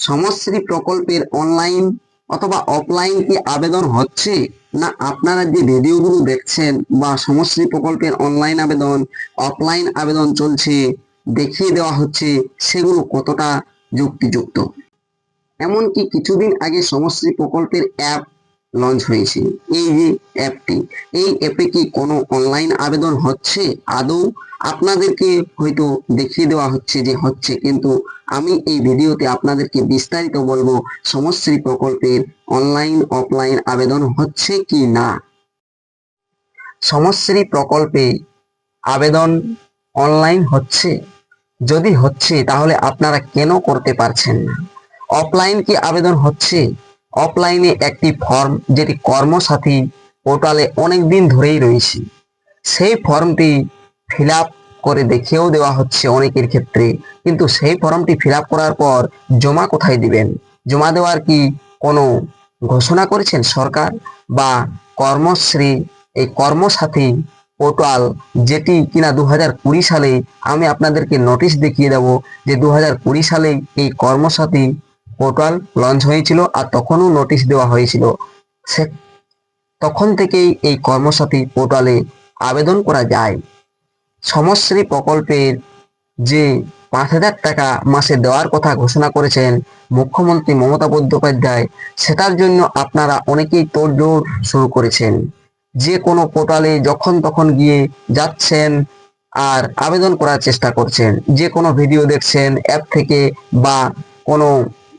সমশ্রী প্রকল্পের অনলাইন অথবা অফলাইন কি আবেদন হচ্ছে? না, আপনারা যে ভিডিওগুলো দেখছেন বা সমশ্রী প্রকল্পের অনলাইন আবেদন অফলাইন আবেদন চলছে, দেখিয়ে দেওয়া হচ্ছে, সেগুলো কতটা যুক্তিযুক্ত? এমনকি কিছুদিন আগে সমশ্রী প্রকল্পের অ্যাপ লঞ্চ হয়েছে। এই যে অ্যাপটি এই অ্যাপে কি কোনো অনলাইন আবেদন হচ্ছে? আদৌ আপনাদেরকে হয়তো দেখিয়ে দেওয়া হচ্ছে যে হচ্ছে, কিন্তু আমি এই ভিডিওতে আপনাদেরকে বিস্তারিত বলব, সমশ্রী প্রকল্পের অনলাইন অফলাইন আবেদন হচ্ছে কি না? সমশ্রী প্রকল্পে আবেদন অনলাইন হচ্ছে? যদি হচ্ছে, তাহলে আপনারা কেন করতে পারছেন না? অফলাইন কি আবেদন হচ্ছে? অফলাইনে একটি ফর্ম যেটি কর্মসাথী পোর্টালে অনেক দিন ধরেই রয়েছে। সেই ফর্মটি ফিল করে দেখিয়েও দেওয়া হচ্ছে অনেকের ক্ষেত্রে। কিন্তু সেই ফর্মটি ফিল করার পর জমা কোথায় দিবেন? জমা দেওয়ার কি কোনো ঘোষণা করেছেন সরকার? বা কর্মশ্রী, এই কর্মসাথী পোর্টাল যেটি কিনা দু হাজার কুড়ি সালে আমি আপনাদেরকে নোটিশ দেখিয়ে দেব যে দু হাজার কুড়ি সালে এই কর্মসাথী পোর্টাল লঞ্চ হয়েছিল আর তখনও নোটিশ দেওয়া হয়েছিল। সে তখন থেকেই এই কর্মসাথী পোর্টালে আবেদন করা যায়। সমশ্রী প্রকল্পের যে পাঁচ হাজার টাকা মাসে দেওয়ার কথা ঘোষণা করেছেন মুখ্যমন্ত্রী মমতা বন্দ্যোপাধ্যায়, সেটার জন্য আপনারা অনেকেই তোড়জোড় শুরু করেছেন। যে কোনো পোর্টালে যখন তখন গিয়ে যাচ্ছেন আর আবেদন করার চেষ্টা করছেন। যে কোনো ভিডিও দেখছেন অ্যাপ থেকে বা কোনো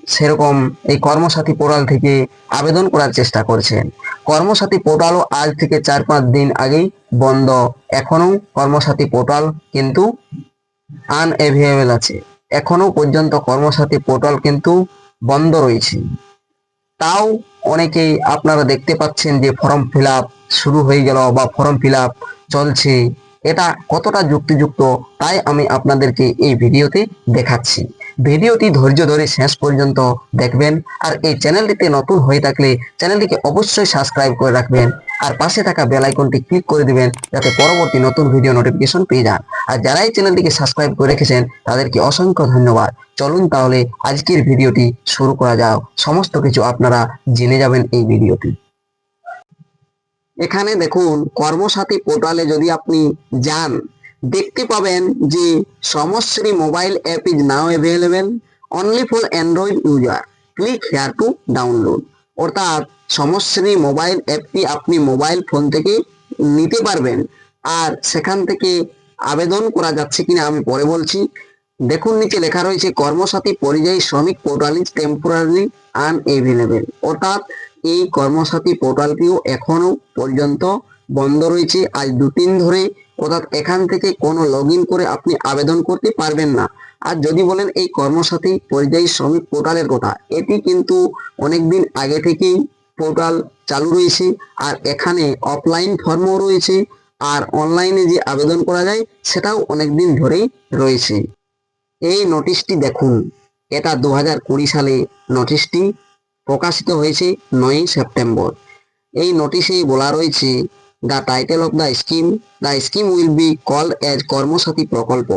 সেরকম এই কর্মসাথী পোর্টাল থেকে আবেদন করার চেষ্টা করছেন। কর্মসাথী পোর্টালও আজ থেকে চার পাঁচ দিন আগেই বন্ধ। এখনও কর্মসাথী পোর্টাল কিন্তু আনএভেলেবল আছে। এখনও পর্যন্ত কর্মসাথী পোর্টাল কিন্তু বন্ধ রয়েছে। তাও অনেকেই আপনারা দেখতে পাচ্ছেন যে ফর্ম ফিল শুরু হয়ে গেল বা ফর্ম ফিল চলছে। এটা কতটা যুক্তিযুক্ত, তাই আমি আপনাদেরকে এই ভিডিওতে দেখাচ্ছি। ভিডিওটি ধৈর্য ধরে শেষ পর্যন্ত দেখবেন আর এই চ্যানেলটিতে নতুন হয়ে থাকলে চ্যানেলটিকে অবশ্যই সাবস্ক্রাইব করে রাখবেন আর পাশে থাকা বেল আইকনটি ক্লিক করে দিবেন যাতে পরবর্তী নতুন ভিডিও নোটিফিকেশন পেয়ে যান। আর যারা এই চ্যানেলটিকে সাবস্ক্রাইব করে রেখেছেন, তাদেরকে অসংখ্য ধন্যবাদ। চলুন তাহলে আজকের ভিডিওটি শুরু করা যাক। সমস্ত কিছু আপনারা জেনে যাবেন এই ভিডিওটি। এখানে দেখুন, কর্মসাথী পোর্টালে যদি আপনি যান দেখতে পাবেন যে Samashree mobile app is now available only for Android user click here to download অর্থাৎ সমশ্রী মোবাইল অ্যাপটি আপনি মোবাইল ফোন থেকে নিতে পারবেন। আর সেখান থেকে আবেদন করা যাচ্ছে কিনা আমি পরে বলছি। দেখুন, নিচে লেখা রয়েছে, কর্মসাথী পরিযায়ী শ্রমিক পোর্টাল ইজ টেম্পোরারি আনএভেলেবেল অর্থাৎ এই কর্মসাথী পোর্টালটিও এখনও পর্যন্ত বন্ধ রয়েছে। আজ দু তিন ধরে অর্থাৎ এখান থেকে কোনো লগ করে আপনি আবেদন করতে পারবেন না। আর যদি বলেন এই কর্মসাথী পরিযায়ী শ্রমিক পোর্টালের কথা, এটি কিন্তু অনেকদিন আগে থেকেই পোর্টাল চালু রয়েছে। আর এখানে অফলাইন ফর্মও রয়েছে। আর অনলাইনে যে আবেদন করা যায়, সেটাও অনেকদিন ধরেই রয়েছে। এই নোটিশটি দেখুন। এটা দু হাজার কুড়ি সালে নোটিশটি প্রকাশিত হয়েছে নয়ই সেপ্টেম্বর। এই নোটিশে বলা রয়েছে the title of the scheme the scheme will be called as Karmasathi প্রকল্প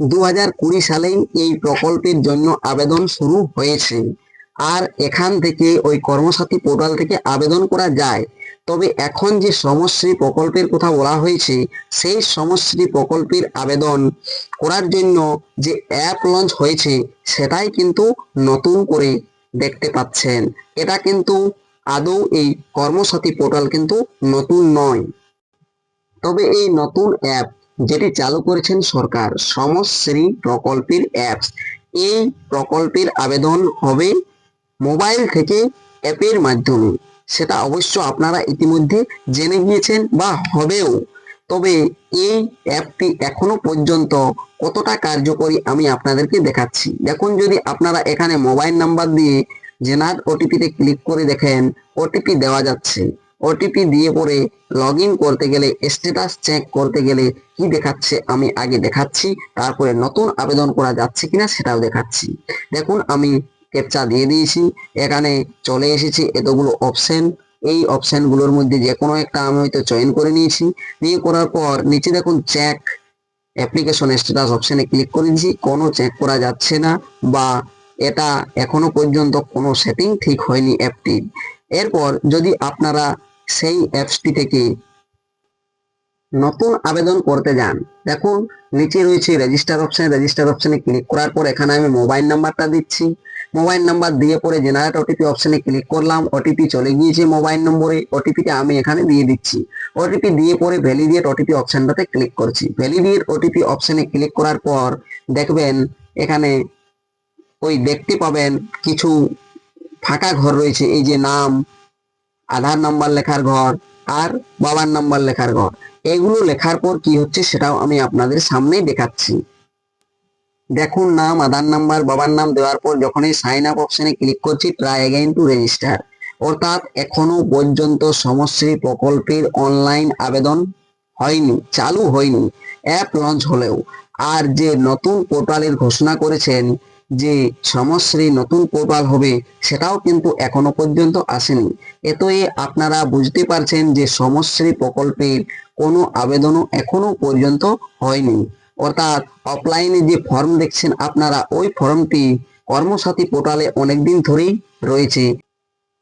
দু হাজার কুড়ি সালেই এই প্রকল্পের জন্য আবেদন শুরু হয়েছে। আর এখান থেকে ওই কর্মসাথী পোর্টাল থেকে আবেদন করা যায়। তবে এখন যে সমশ্রী প্রকল্পের কথা বলা হয়েছে, সেই সমশ্রী প্রকল্পের আবেদন করার জন্য যে অ্যাপ লঞ্চ হয়েছে, সেটাই কিন্তু নতুন করে দেখতে পাচ্ছেন। এটা কিন্তু আদৌ এই কর্মসাথী পোর্টাল কিন্তু নতুন নয়। তবে এই নতুন অ্যাপ যেটি চালু করেছেন সরকার, সমশ্রী প্রকল্পের অ্যাপস, এই প্রকল্পের আবেদন হবে মোবাইল থেকে অ্যাপের মাধ্যমে। সেটা অবশ্য আপনারা ইতিমধ্যে জেনে গিয়েছেন বা হবেও। তবে এই অ্যাপটি এখনও পর্যন্ত কতটা কার্যকরী আমি আপনাদেরকে দেখাচ্ছি। দেখুন যদি আপনারা এখানে মোবাইল নাম্বার দিয়ে জেনার ওটিপিতে ক্লিক করে দেখেন ওটিপি দেওয়া যাচ্ছে। ওটিপি দিয়ে পরে লগ করতে গেলে স্ট্যাটাস চেক করতে গেলে কি দেখাচ্ছে, আমি আগে দেখাচ্ছি, তারপরে নতুন আবেদন করা যাচ্ছে কিনা সেটাও দেখাচ্ছি। দেখুন, আমি ক্যাপচা দিয়ে দিয়েছি, এখানে চলে এসেছি এতগুলো অপশন এই অপশনগুলোর মধ্যে যে কোনো একটা আমি হয়তো চয়ন করে নিয়েছি। দিয়ে করার পর নিচে দেখুন চেক অ্যাপ্লিকেশন স্ট্যাটাস অপশনে ক্লিক করে দিয়েছি। কোনো চেক করা যাচ্ছে না বা এটা এখনও পর্যন্ত কোনো সেটিং ঠিক হয়নি অ্যাপটি এরপর যদি আপনারা সেই অ্যাপসটি থেকে নতুন আবেদন করতে যান, দেখুন নিচে রয়েছে রেজিস্টার অপশন রেজিস্টার অপশনে ক্লিক করার পর এখানে আমি মোবাইল নাম্বারটা দিচ্ছি। মোবাইল নাম্বার দিয়ে পরে জেনারেট ওটিপি অপশনে ক্লিক করলাম ওটিপি চলে গিয়েছে মোবাইল নম্বরে ওটিপিটা আমি এখানে দিয়ে দিচ্ছি। ওটিপি দিয়ে পরে ভ্যালিডিয়েট ওটিপি অপশনটাতে ক্লিক করছি। ভ্যালিডিয়েট ওটিপি অপশনে ক্লিক করার পর দেখবেন এখানে ওই দেখতে পাবেন কিছু ফাঁকা ঘর রয়েছে, এই যে নাম, আধার নাম্বার লেখার ঘর আর বাবার নাম্বার লেখার ঘর। এগুলো লেখার পর কি হচ্ছে সেটাও আমি আপনাদের সামনেই দেখাচ্ছি। দেখুন নাম, আধার নাম্বার বাবার নাম দেওয়ার পর যখনই সাইন আপ অপশনে ক্লিক করছি ট্রাই অ্যাগেইন টু রেজিস্টার অর্থাৎ এখনও পর্যন্ত সমশ্রী প্রকল্পের অনলাইন আবেদন হয়নি, চালু হয়নি অ্যাপ লঞ্চ হলেও। আর যে নতুন পোর্টালের ঘোষণা করেছেন যে সমশ্রী নতুন পোর্টাল হবে সেটাও কিন্তু এখনও পর্যন্ত আসেনি। এতই আপনারা বুঝতে পারছেন যে সমশ্রী প্রকল্পের কোনো আবেদনও এখনও পর্যন্ত হয়নি। অর্থাৎ অফলাইনে যে ফর্ম দেখছেন আপনারা, ওই ফর্মটি কর্মসাথী পোর্টালে অনেকদিন ধরেই রয়েছে।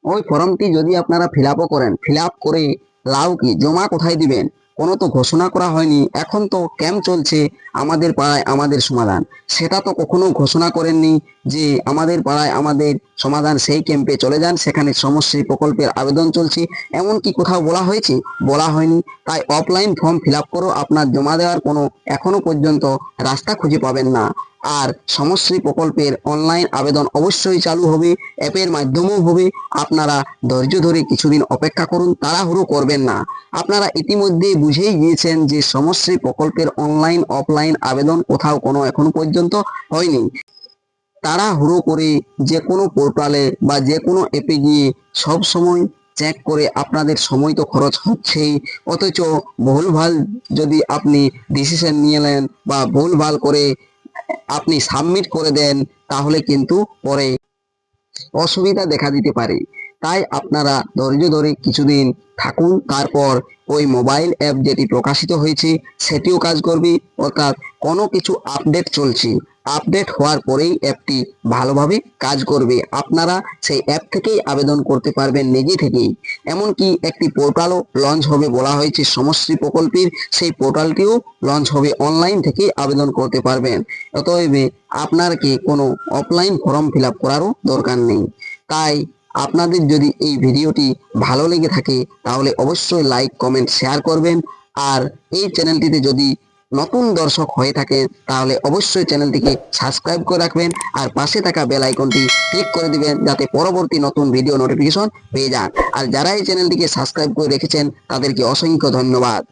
ওই ফর্মটি যদি আপনারা ফিল করেন ফিল করে লাউ কি, জমা কোথায় দিবেন? কোনো তো ঘোষণা করা হয়নি, এখন তো ক্যাম্প চলছে আমাদের পাড়ায় আমাদের সমাধান। সেটা তো কখনো ঘোষণা করেননি যে আমাদের পাড়ায় আমাদের সমাধান সেই ক্যাম্পে চলে যান, সেখানে সমশ্রী প্রকল্পের আবেদন চলছে। এমন কি কোথাও বলা হয়েছে, বলা হয়নি। তাই অফলাইন ফর্ম ফিল আপ করো, আপনার জমা দেওয়ার কোনো এখনও পর্যন্ত রাস্তা খুঁজে পাবেন না। আর সমশ্রী প্রকল্পের অনলাইন আবেদন অবশ্যই চালু হবে, অ্যাপের মাধ্যমেও হবে। আপনারা ধৈর্য ধরে কিছুদিন অপেক্ষা করুন, তাড়াহুড়ো করবেন না। আপনারা ইতিমধ্যে বুঝেই গিয়েছেন যে সমশ্রী প্রকল্পের অনলাইন অফলাইন আবেদন কোথাও কোনো এখনও পর্যন্ত হয়নি। তাড়াহুড়ো করে যে কোনো পোর্টালে বা যে কোনো অ্যাপে গিয়ে সব সময় চেক করে আপনাদের সময় তো খরচ হচ্ছেই। অথচ ভুলভাল যদি আপনি ডিসিশন নিয়ে নেন বা ভুলভাল করে আপনি সাবমিট করে দেন, তাহলে কিন্তু পরে অসুবিধা দেখা দিতে পারে। তাই আপনারা ধৈর্য ধরে কিছুদিন থাকুন, তারপর ওই মোবাইল অ্যাপ যেটি প্রকাশিত হয়েছে, সেটিও কাজ করবে। অর্থাৎ কোনো কিছু আপডেট চলছে। আপডেট হওয়ার পরেই অ্যাপটি ভালোভাবে কাজ করবে। আপনারা সেই অ্যাপ থেকেই আবেদন করতে পারবেন নিজে থেকেই। এমনকি একটি পোর্টালও লঞ্চ হবে বলা হয়েছে সমশ্রী প্রকল্পের। সেই পোর্টালটিও লঞ্চ হবে অনলাইন থেকেই আবেদন করতে পারবেন। অতএব আপনার কি কোনো অফলাইন ফর্ম ফিল আপ করারও দরকার নেই। তাই আপনাদের যদি এই ভিডিওটি ভালো লেগে থাকে, তাহলে অবশ্যই লাইক কমেন্ট শেয়ার করবেন। আর এই চ্যানেলটিতে যদি নতুন দর্শক হয়ে থাকে তাহলে অবশ্যই চ্যানেলটিকে সাবস্ক্রাইব করে রাখবেন আর পাশে থাকা বেল আইকনটি ক্লিক করে দিবেন, যাতে পরবর্তী নতুন ভিডিও নোটিফিকেশন পেয়ে যান। আর যারা এই চ্যানেলটিকে সাবস্ক্রাইব করে রেখেছেন, তাদেরকে অসংখ্য ধন্যবাদ।